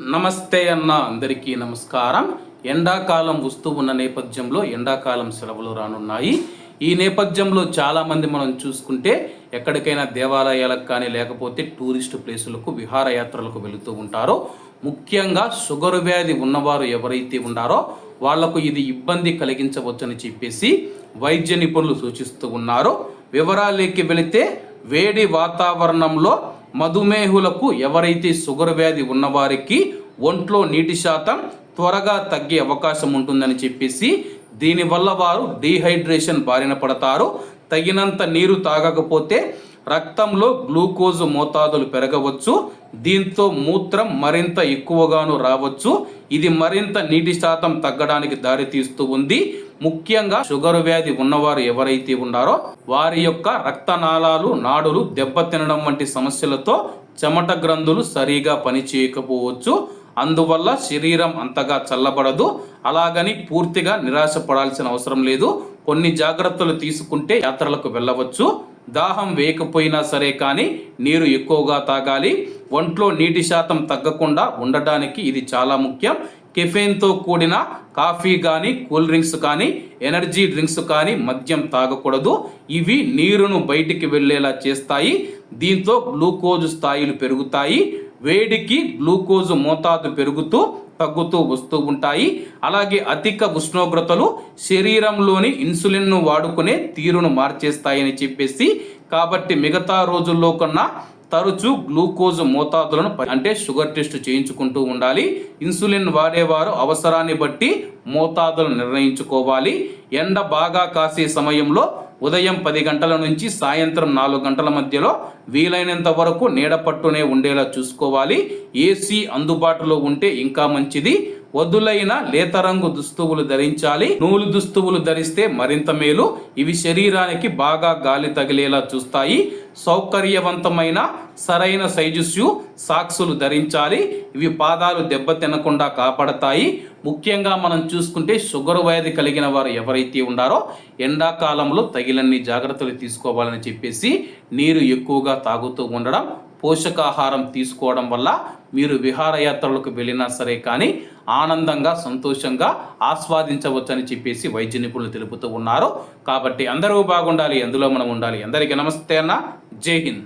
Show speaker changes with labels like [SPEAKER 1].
[SPEAKER 1] నమస్తే అన్న అందరికీ నమస్కారం. ఎండాకాలం వస్తూ ఉన్న నేపథ్యంలో ఎండాకాలం సెలవులు రానున్నాయి. ఈ నేపథ్యంలో చాలామంది మనం చూసుకుంటే ఎక్కడికైనా దేవాలయాలకు కానీ లేకపోతే టూరిస్ట్ ప్లేసులకు విహారయాత్రలకు వెళుతూ ఉంటారో. ముఖ్యంగా షుగర్ వ్యాధి ఉన్నవారు ఎవరైతే ఉన్నారో వాళ్ళకు ఇది ఇబ్బంది కలిగించవచ్చని చెప్పేసి వైద్య నిపుణులు సూచిస్తూ ఉన్నారు. వివరాలేకి వెళితే వేడి వాతావరణంలో మధుమేహులకు ఎవరైతే షుగర్ వ్యాధి ఉన్నవారికి ఒంట్లో నీటి శాతం త్వరగా తగ్గే అవకాశం ఉంటుందని చెప్పేసి దీనివల్ల వారు డీహైడ్రేషన్ బారిన పడతారు. తగినంత నీరు తాగకపోతే రక్తంలో గ్లూకోజ్ మోతాదులు పెరగవచ్చు దీంతో మూత్రం మరింత ఎక్కువగాను రావచ్చు. ఇది మరింత నీటి శాతం తగ్గడానికి దారితీస్తూ ఉంది. ముఖ్యంగా షుగర్ వ్యాధి ఉన్నవారు ఎవరైతే ఉన్నారో వారి యొక్క రక్తనాళాలు నాడులు దెబ్బతినడం వంటి సమస్యలతో చెమట గ్రంథులు సరిగా పనిచేయకపోవచ్చు. అందువల్ల శరీరం అంతగా చల్లబడదు. అలాగని పూర్తిగా నిరాశపడాల్సిన అవసరం లేదు. కొన్ని జాగ్రత్తలు తీసుకుంటే యాత్రలకు వెళ్ళవచ్చు. దాహం వేయకపోయినా సరే కానీ నీరు ఎక్కువగా తాగాలి. ఒంట్లో నీటి శాతం తగ్గకుండా ఉండటానికి ఇది చాలా ముఖ్యం. కెఫెన్తో కూడిన కాఫీ కానీ కూల్ డ్రింక్స్ కానీ ఎనర్జీ డ్రింక్స్ కానీ మద్యం తాగకూడదు. ఇవి నీరును బయటికి వెళ్ళేలా చేస్తాయి. దీంతో గ్లూకోజ్ స్థాయిలు పెరుగుతాయి. వేడికి గ్లూకోజ్ మోతాదు పెరుగుతూ తగ్గుతూ వస్తూ ఉంటాయి. అలాగే అధిక ఉష్ణోగ్రతలు శరీరంలోని ఇన్సులిన్ను వాడుకునే తీరును మార్చేస్తాయని చెప్పేసి కాబట్టి మిగతా రోజుల్లో కన్నా తరచూ గ్లూకోజ్ మోతాదులను అంటే షుగర్ టెస్ట్ చేయించుకుంటూ ఉండాలి. ఇన్సులిన్ వాడేవారు అవసరాన్ని బట్టి మోతాదులను నిర్ణయించుకోవాలి. ఎండ బాగా కాసే సమయంలో ఉదయం పది గంటల నుంచి సాయంత్రం నాలుగు గంటల మధ్యలో వీలైనంత వరకు నీడ పట్టునే ఉండేలా చూసుకోవాలి. ఏసీ అందుబాటులో ఉంటే ఇంకా మంచిది. వదులైన లేత రంగు దుస్తువులు ధరించాలి. నూలు దుస్తువులు ధరిస్తే మరింత మేలు. ఇవి శరీరానికి బాగా గాలి తగిలేలా చూస్తాయి. సౌకర్యవంతమైన సరైన సైజు షూ సాక్సులు ధరించాలి. ఇవి పాదాలు దెబ్బతినకుండా కాపాడతాయి. ముఖ్యంగా మనం చూసుకుంటే షుగర్ వ్యాధి కలిగిన వారు ఎవరైతే ఉన్నారో ఎండాకాలంలో తగినన్ని జాగ్రత్తలు తీసుకోవాలని చెప్పేసి నీరు ఎక్కువగా తాగుతూ ఉండడం పోషకాహారం తీసుకోవడం వల్ల మీరు విహారయాత్రలకు వెళ్ళినా సరే కానీ ఆనందంగా సంతోషంగా ఆస్వాదించవచ్చని చెప్పేసి వైద్య నిపుణులు తెలుపుతూ ఉన్నారు. కాబట్టి అందరూ బాగుండాలి అందులో మనం ఉండాలి. అందరికీ నమస్తే అన్న. జై హింద్